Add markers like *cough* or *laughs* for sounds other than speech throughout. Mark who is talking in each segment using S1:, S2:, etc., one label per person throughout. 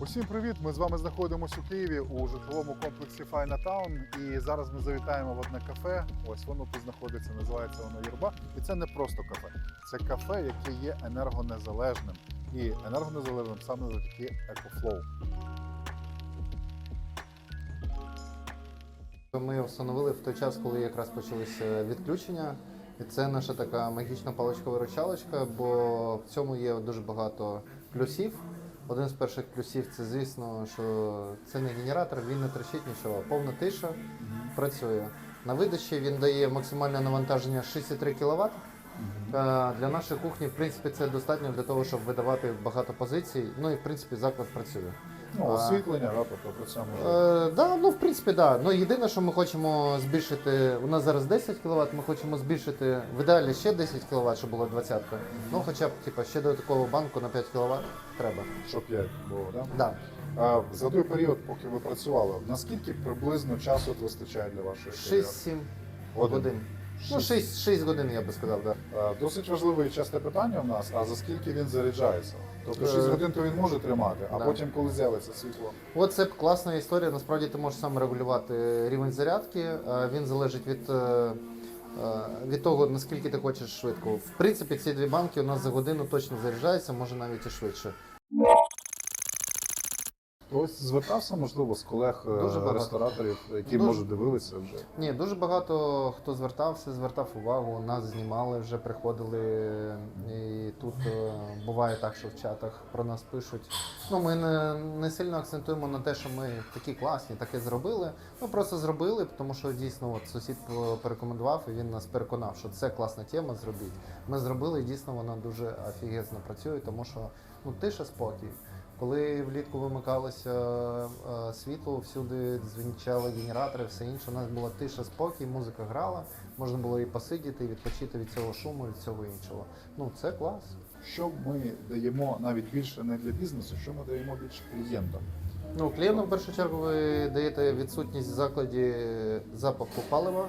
S1: Усім привіт! Ми з вами знаходимося у Києві у житловому комплексі Файна Таун. І зараз ми завітаємо в одне кафе. Ось воно тут знаходиться, називається воно Юрба. І це не просто кафе, це кафе, яке є енергонезалежним. І енергонезалежним саме завдяки EcoFlow.
S2: Ми встановили в той час, коли якраз почалися відключення. І це наша така магічна паличка-виручалочка, бо в цьому є дуже багато плюсів. Один з перших плюсів це, звісно, що це не генератор, він не трещить нічого. Повна тиша працює. На видачі він дає максимальне навантаження 6,3 кВт. Для нашої кухні, в принципі, це достатньо для того, щоб видавати багато позицій. Ну і в принципі заклад працює.
S1: Ну, освітлення, да, тобто при цьому.
S2: Е, да, ну в принципі, да. Ну єдине, що ми хочемо збільшити. У нас зараз 10 кВт, ми хочемо збільшити в ідеалі ще 10 кВт, щоб було 20. Ну хоча б типа ще додаткову банку на 5 кВт треба.
S1: Щоб 5 було, да?
S2: Да.
S1: А за той період, поки ви працювали, наскільки приблизно часу вистачає для вашої кар'єри?
S2: 6-7
S1: Годин.
S2: годин. Ну, 6, 6 годин, я би сказав, да.
S1: Е, Досить важливе і часте питання в нас, а за скільки він заряджається? Тобто 6
S2: Е,
S1: годин то він може тримати, а
S2: да.
S1: потім, коли з'явиться світло.
S2: От це класна історія. Насправді ти можеш сам регулювати рівень зарядки. Е, Він залежить від, е, е, від того, наскільки ти хочеш швидко. В принципі, ці дві банки у нас за годину точно заряджаються, може навіть і швидше.
S1: Ось звертався, можливо, з колег е,
S2: Дуже багато.
S1: рестораторів, які
S2: Дуже.
S1: може дивилися вже.
S2: Ні, дуже багато хто звертався, звертав увагу. Нас знімали, вже приходили. І тут е, буває так, що в чатах про нас пишуть. Ну, ми не, не сильно акцентуємо на те, що ми такі класні, таке зробили. Ми просто зробили, тому що дійсно от сусід по- порекомендував, і він нас переконав, що це класна тема, зробіть. Ми зробили, і дійсно вона дуже офігезно працює, тому що ну, тиша спокій. Коли влітку вимикалося е, світло, всюди дзвінчали генератори, все інше. У нас була тиша, спокій, музика грала, можна було і посидіти, і відпочити від цього шуму, від всього іншого. Ну це клас.
S1: Що ми даємо навіть більше не для бізнесу, що ми даємо більше клієнтам?
S2: Ну, клієнтам в першу чергу ви даєте відсутність в закладі запаху палива,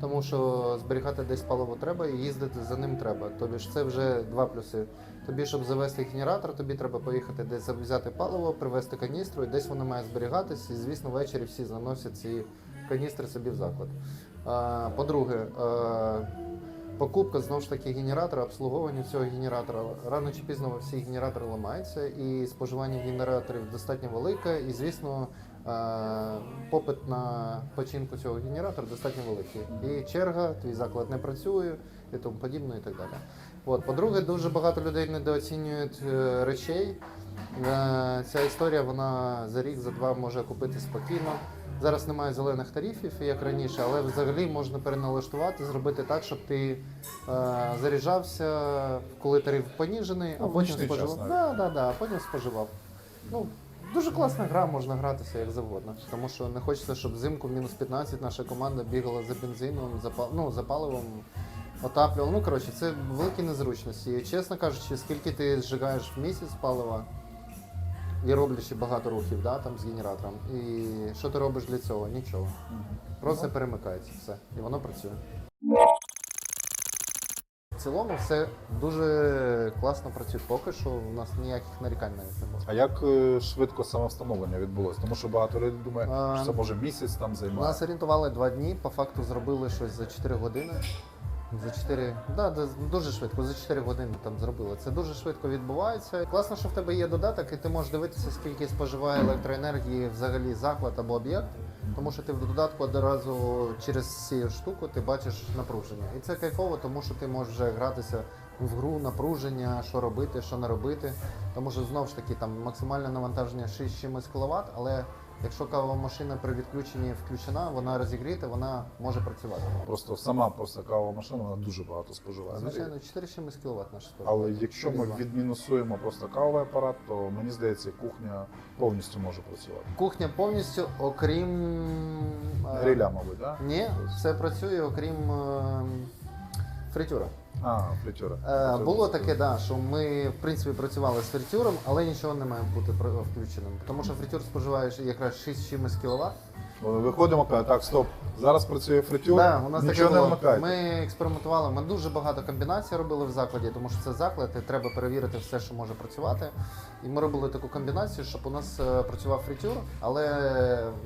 S2: тому що зберігати десь паливо треба і їздити за ним треба. Тобі ж це вже два плюси. Тобі, щоб завести генератор, тобі треба поїхати десь взяти паливо, привезти каністру, і десь воно має зберігатись. І звісно, ввечері всі заносять ці каністри собі в заклад. По-друге, е, покупка знову ж таки генератора, обслуговування цього генератора. Рано чи пізно всі генератори ламаються, і споживання генераторів достатньо велике. І звісно, е, попит на починку цього генератора достатньо великий. І черга, твій заклад не працює і тому подібне, і так далі. От, по-друге, дуже багато людей недооцінюють е, речей. Е, Ця історія вона за рік, за два може купити спокійно. Зараз немає зелених тарифів, як раніше, але взагалі можна переналаштувати, зробити так, щоб ти е, заряджався, коли тариф поніжений, а
S1: Ну, в
S2: потім
S1: нічний час
S2: споживав.
S1: навіть.
S2: Да, да, да, а потім споживав. Ну, дуже класна гра, можна гратися як завгодно. Тому що не хочеться, щоб взимку в мінус 15 наша команда бігала за бензином, за, па- ну, за паливом. Отаплював. Ну, коротше, це великі незручності. І, чесно кажучи, скільки ти зжигаєш в місяць палива і роблячи багато рухів да, там, з генератором. І що ти робиш для цього? Нічого. Просто
S1: Ну.
S2: перемикається все. І воно працює. В цілому все дуже класно працює. Поки що у нас ніяких нарікань навіть не було.
S1: А як е, швидко самовстановлення відбулося? Тому що багато людей думає,
S2: А,
S1: що це може місяць там
S2: Нас орієнтували два дні, по факту зробили щось за 4 години. За 4, да, дуже швидко, за 4 години там зробили. Це дуже швидко відбувається. Класно, що в тебе є додаток, і ти можеш дивитися, скільки споживає електроенергії взагалі заклад або об'єкт. Тому що ти в додатку одразу через цю штуку ти бачиш напруження. І це кайфово, тому що ти можеш вже гратися в гру напруження, що робити, що не робити. Тому що знову ж таки там максимальне навантаження 6 чимось кВт, але якщо кавова машина при відключенні включена, вона розігріта, вона може працювати.
S1: Просто сама просто кавова машина вона дуже багато споживає.
S2: Звичайно, 4 чимось кВт наша сторона.
S1: Але якщо ми відмінусуємо просто кавовий апарат, то мені здається, кухня повністю може працювати.
S2: Кухня повністю, окрім е,
S1: Гриля, мабуть, так?
S2: Ні, все працює, окрім е, фритюра.
S1: А, фритюра.
S2: Е, було таке, да, що ми в принципі працювали з фритюром, але нічого не має бути включеним. Тому що фритюр споживає якраз 6 чимось кВт.
S1: Виходимо, каже, так, стоп. Зараз працює фритюр,
S2: Да, у нас
S1: нічого
S2: таке
S1: не вмикайте.
S2: Ми експериментували. Ми дуже багато комбінацій робили в закладі, тому що це заклад, і треба перевірити все, що може працювати. І ми робили таку комбінацію, щоб у нас е, працював фритюр, але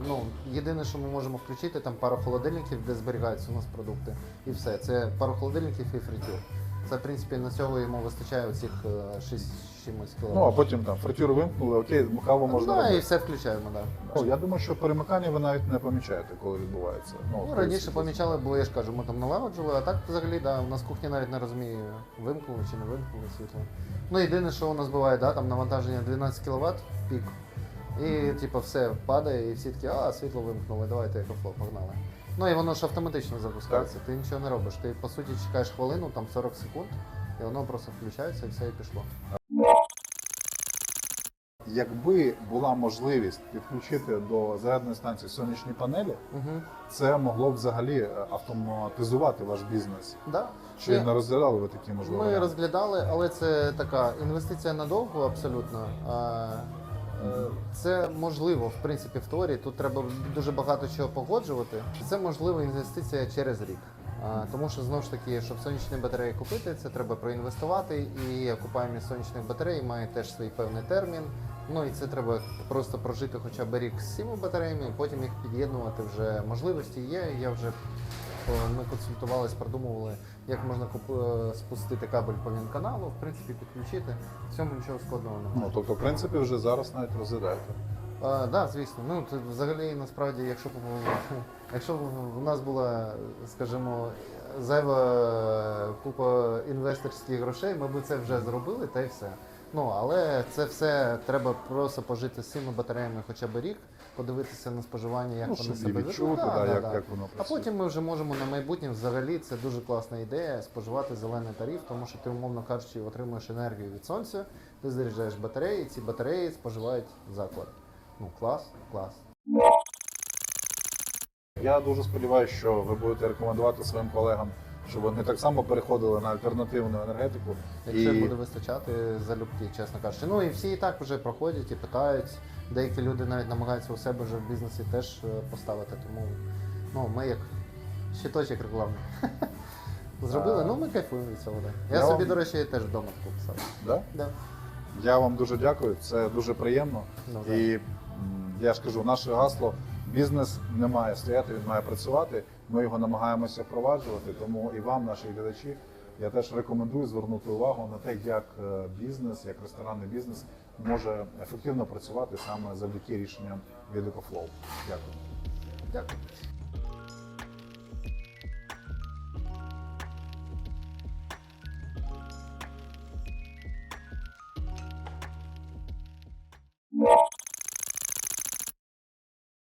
S2: ну єдине, що ми можемо включити, там пару холодильників, де зберігаються у нас продукти, і все. Це пару холодильників і фритюр. Це в принципі на цього йому вистачає оцих 6 чимось
S1: Ну, а потім там фритюр вимкнули, окей, каву можна
S2: Ну, і
S1: робити.
S2: все включаємо, так. Да.
S1: Ну, я думаю, що перемикання ви навіть не помічаєте, коли відбувається.
S2: Ну,
S1: коли
S2: раніше помічали, бо я ж кажу, ми там налагоджували, а так взагалі, да, у нас кухня навіть не розуміє, вимкнули чи не вимкнули світло. Ну, єдине, що у нас буває, да, там навантаження 12 кВт пік. І типу все падає, і всі такі, а, світло вимкнули, давайте екофло, погнали. Ну і воно ж автоматично запускається, ти нічого не робиш. Ти по суті чекаєш хвилину, там 40 секунд, і воно просто включається і все і пішло.
S1: Якби була можливість підключити до зарядної станції сонячні панелі,
S2: Угу.
S1: це могло б взагалі е, автоматизувати ваш бізнес.
S2: Да.
S1: Чи
S2: Ні.
S1: не розглядали ви такі можливості?
S2: Ми розглядали, але це така інвестиція надовго абсолютно. Е, Це можливо, в принципі, в теорії. Тут треба дуже багато чого погоджувати. Це можлива інвестиція через рік. Тому що знову ж таки, щоб сонячні батареї купити, це треба проінвестувати. І окупаємість сонячних батарей має теж свій певний термін. Ну і це треба просто прожити хоча б рік з цими батареями, і потім їх під'єднувати вже можливості є. Я вже Е, Ми консультувались, продумували, як можна е, спустити кабель по вінканалу, в принципі, підключити. В цьому нічого складного немає.
S1: Ну, тобто, в принципі, вже зараз навіть розглядаєте.
S2: Так, да, звісно. Ну, це взагалі, насправді, якщо б *laughs* якщо б у нас була, скажімо, зайва купа інвесторських грошей, ми б це вже зробили та й все. Ну, але це все треба просто пожити з цими батареями хоча б рік, подивитися на споживання, як
S1: ну,
S2: вони
S1: щоб і
S2: себе ведуть.
S1: відчути,
S2: Да,
S1: як,
S2: да.
S1: як воно
S2: А
S1: працює.
S2: потім ми вже можемо на майбутнє взагалі це дуже класна ідея споживати зелений тариф, тому що ти, умовно кажучи, отримуєш енергію від сонця, ти заряджаєш батареї, ці батареї споживають заклад. Ну клас, клас.
S1: Я дуже сподіваюся, що ви будете рекомендувати своїм колегам, щоб вони так само переходили на альтернативну енергетику.
S2: Якщо
S1: І-
S2: буде вистачати залюбки, чесно кажучи. Ну і всі і так вже проходять і питають. Деякі люди навіть намагаються у себе вже в бізнесі теж е, поставити. Тому ну, ми як щиточок рекламний. *laughs* Зробили,
S1: А.
S2: ну ми кайфуємо від цього. Да. Я
S1: Я
S2: собі,
S1: вам-
S2: до речі, теж вдома таку писав.
S1: Да?
S2: Да.
S1: Я вам дуже дякую, це дуже приємно.
S2: Ну.
S1: І я ж кажу, наше гасло бізнес не має стояти, він має працювати. Ми його намагаємося впроваджувати. Тому і вам, наші глядачі, я теж рекомендую звернути увагу на те, як е, бізнес, як ресторанний бізнес може ефективно працювати саме завдяки рішенням від. Дякую.
S2: Дякую.